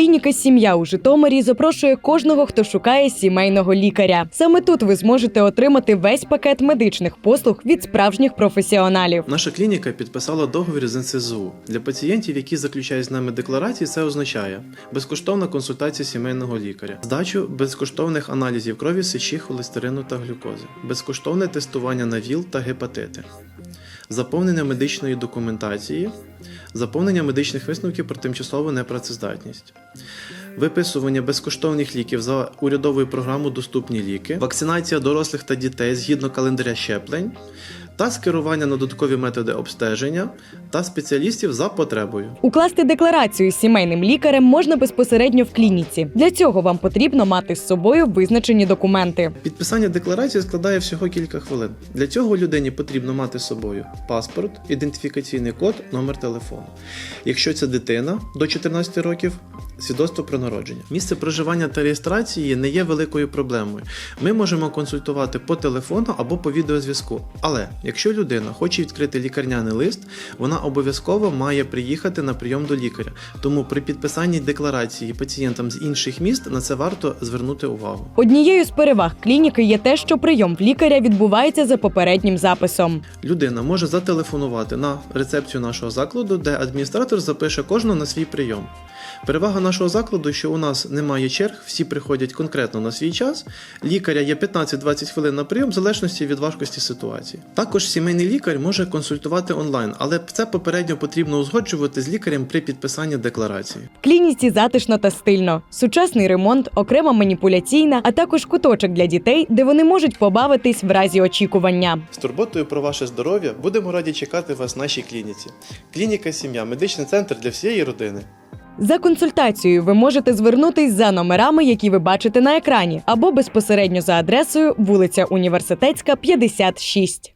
Клініка Сім'я у Житомирі запрошує кожного, хто шукає сімейного лікаря. Саме тут ви зможете отримати весь пакет медичних послуг від справжніх професіоналів. Наша клініка підписала договір з НСЗУ. Для пацієнтів, які заключають з нами декларації, це означає безкоштовна консультація сімейного лікаря, здачу безкоштовних аналізів крові, сечі, холестерину та глюкози, безкоштовне тестування на ВІЛ та гепатити, заповнення медичної документації, заповнення медичних висновків про тимчасову непрацездатність. Виписування безкоштовних ліків за урядовою програмою Доступні ліки, вакцинація дорослих та дітей згідно календаря щеплень та скерування на додаткові методи обстеження та спеціалістів за потребою. Укласти декларацію з сімейним лікарем можна безпосередньо в клініці. Для цього вам потрібно мати з собою визначені документи. Підписання декларації складає всього кілька хвилин. Для цього людині потрібно мати з собою паспорт, ідентифікаційний код, номер телефону. Якщо це дитина до 14 років, свідоцтво про народження. Місце проживання та реєстрації не є великою проблемою. Ми можемо консультувати по телефону або по відеозв'язку. Але якщо людина хоче відкрити лікарняний лист, вона обов'язково має приїхати на прийом до лікаря. Тому при підписанні декларації пацієнтам з інших міст на це варто звернути увагу. Однією з переваг клініки є те, що прийом в лікаря відбувається за попереднім записом. Людина може зателефонувати на рецепцію нашого закладу, де адміністратор запише кожного на свій прийом. Перевага нашого закладу, що у нас немає черг, всі приходять конкретно на свій час. Лікаря є 15-20 хвилин на прийом, в залежності від важкості ситуації. Також сімейний лікар може консультувати онлайн, але це попередньо потрібно узгоджувати з лікарем при підписанні декларації. В клініці затишно та стильно, сучасний ремонт, окрема маніпуляційна, а також куточок для дітей, де вони можуть побавитись в разі очікування. З турботою про ваше здоров'я будемо раді чекати вас в нашій клініці. Клініка Сім'я медичний центр для всієї родини. За консультацією ви можете звернутись за номерами, які ви бачите на екрані, або безпосередньо за адресою вулиця Університетська, 56.